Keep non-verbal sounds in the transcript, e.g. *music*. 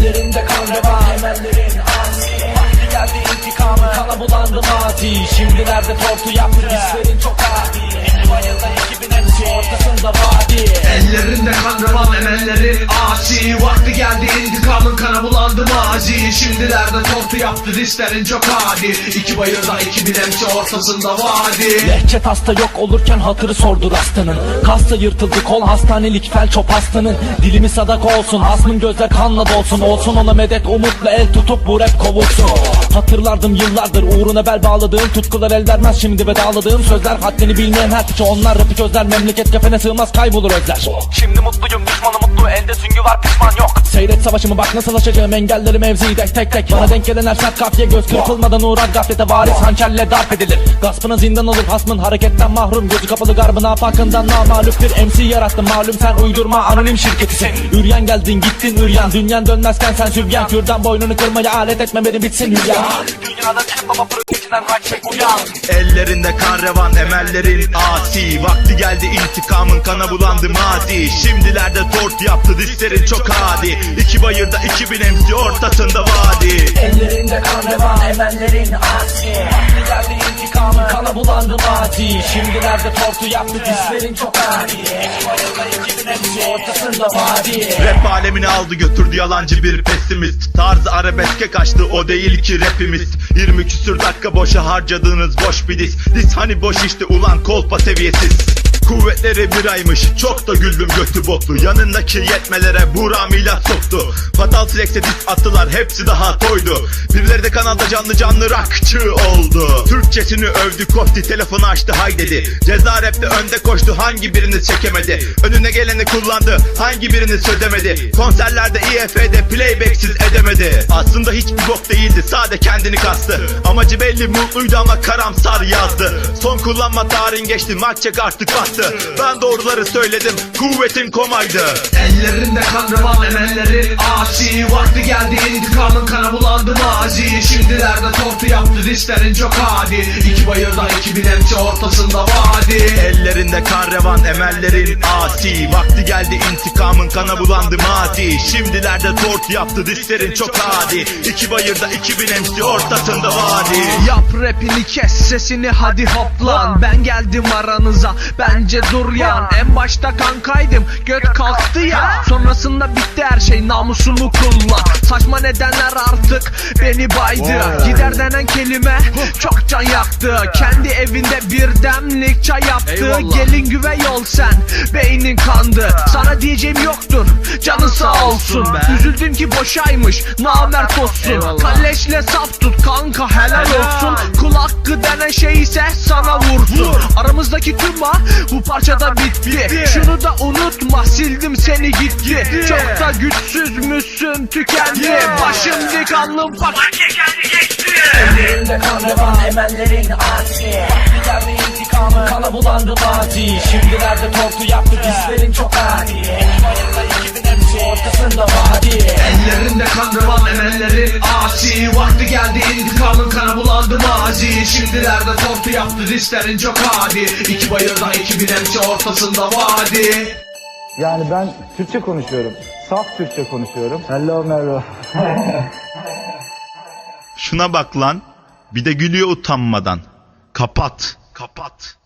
kan revan Emellerin asi Vakti geldi intikamı? Kana bulandı mazi Şimdilerde tortu yaptı? Dislerin çok mazi Şimdilerde tortu yaptı dislerin çok adi. İki bayırda ekibin hepsi ortasında vadi. Lehçet hasta yok olurken hatırı sordu hastanın. Kasta yırtıldı kol hastanelik fel çop hastanın. Dilimi sadaka olsun hasmın gözler kanla dolsun. Olsun ona medet umutla el tutup bu rap kovulsun. Hatırlardım yıllardır uğruna bel bağladığım Tutkular el vermez. Şimdi ve dağladığım sözler Haddini bilmeyen her piçe onlar rapı çözler Memleket kefene sığmaz kaybolur özler. Şimdi mutluyum düşmanı Seyret savaşımı bak nasıl aşacağım engelleri mevzide tek tek Bana denk gelen her sert kafiye göz kırpılmadan uğrar. Gaflete varis hançerle darp edilir. Gaspına zindan olur hasmın hareketten mahrum. Gözü kapalı garbına farkından namalüp bir MC yarattım. Malum sen uydurma anonim şirketisin. Üryan geldin gittin üryan. Dünyan dönmezken sen sübyan. Kürdan boynunu kırmaya alet etme beni bitsin hülya Dünyada tek baba haç çek uyan Ellerinde kan revan emellerin asi Vakti geldi intikamın kana bulandı mazi Şimdilerde tort yaptı dislerin çok adi. İki bayırda iki bin emsi ortasında vadi. Ellerinde kan revan emellerin asi Vakti geldi intikamı kana bulandı mazi Şimdilerde tortu yaptı dislerin çok adi. Hepsi ortasında vadi Rap alemini aldı götürdü yalancı bir pesimist Tarzı arabeske kaçtı o değil ki rapimiz. 20 küsür dakika boşa harcadığınız boş bir dis Dis hani boş işte ulan kolpa seviyesiz Kuvvetleri bir aymış çok da güldüm götü boklu Yanındaki yetmelere buramıyla soktu. Fatal Flex'e dis attılar hepsi daha toydu. Birileri de kanalda canlı canlı rakçı oldu. Türkçesini övdü kofti telefonu açtı hay dedi. Ceza rapte önde koştu hangi biriniz çekemedi? Önüne geleni kullandı hangi biriniz çözemedi? Konserlerde IF'de playbacksiz edemedi. Aslında hiçbir bok değildi sade kendini kastı. Amacı belli mutluydu ama karamsar yazdı. Son kullanma tarihin geçti maç çek artık bastı Ben doğruları söyledim kuvvetin komaydı. Ellerinde kan revan emellerin asi Vakti geldi intikamın kana bulandı mazi Şimdilerde tortu yaptı dislerin çok adi. İki bayırda ekibin hepsi ortasında vadi Ellerinde kan revan emellerin asi. Vakti geldi intikamın kana bulandı mazi Şimdilerde tort yaptı dislerin çok adi. İki bayırda iki bin emsi ortasında vadi. Yap rapini kes sesini hadi hoplan. Ben geldim aranıza bence dur yan En başta kankaydım göt kalktı ya. Sonrasında bitti her şey namusumu kullan. Saçma nedenler artık beni baydı. Gider denen kelime çok can yaktı. Kendi evinde bir demlik çay yaptı Gelin güve yol sen. Beynin kandı. Sana diyeceğim yoktur. Canın sağ olsun Üzüldüm ki boşaymış. Namert olsun Kalleşle saf tut kanka helal olsun. Kul hakkı denen şey ise sana vursun. Aramızdaki tüm bağ bu parçada bitti. Şunu da unutma sildim seni gitti. Çok da güçsüzmüşsün tükendi. Başım dik alnım bak Ellerinde kan revan emellerin asi Vakti geldi intikamı kana bulandı mazi Şimdilerde tortu yaptı dislerin çok adi. Bayılda ekibin hepsi ortasında vadi. Ellerinde kan revan emellerin asi Vakti geldi intikamın kana bulandı mazi Şimdilerde tortu yaptı dislerin çok adi. İki bayırda ekibin hepsi ortasında vadi. Yani ben Türkçe konuşuyorum. Saf Türkçe konuşuyorum. Hello merhaba. *laughs* Şuna bak lan. Bir de gülüyor utanmadan. Kapat. Kapat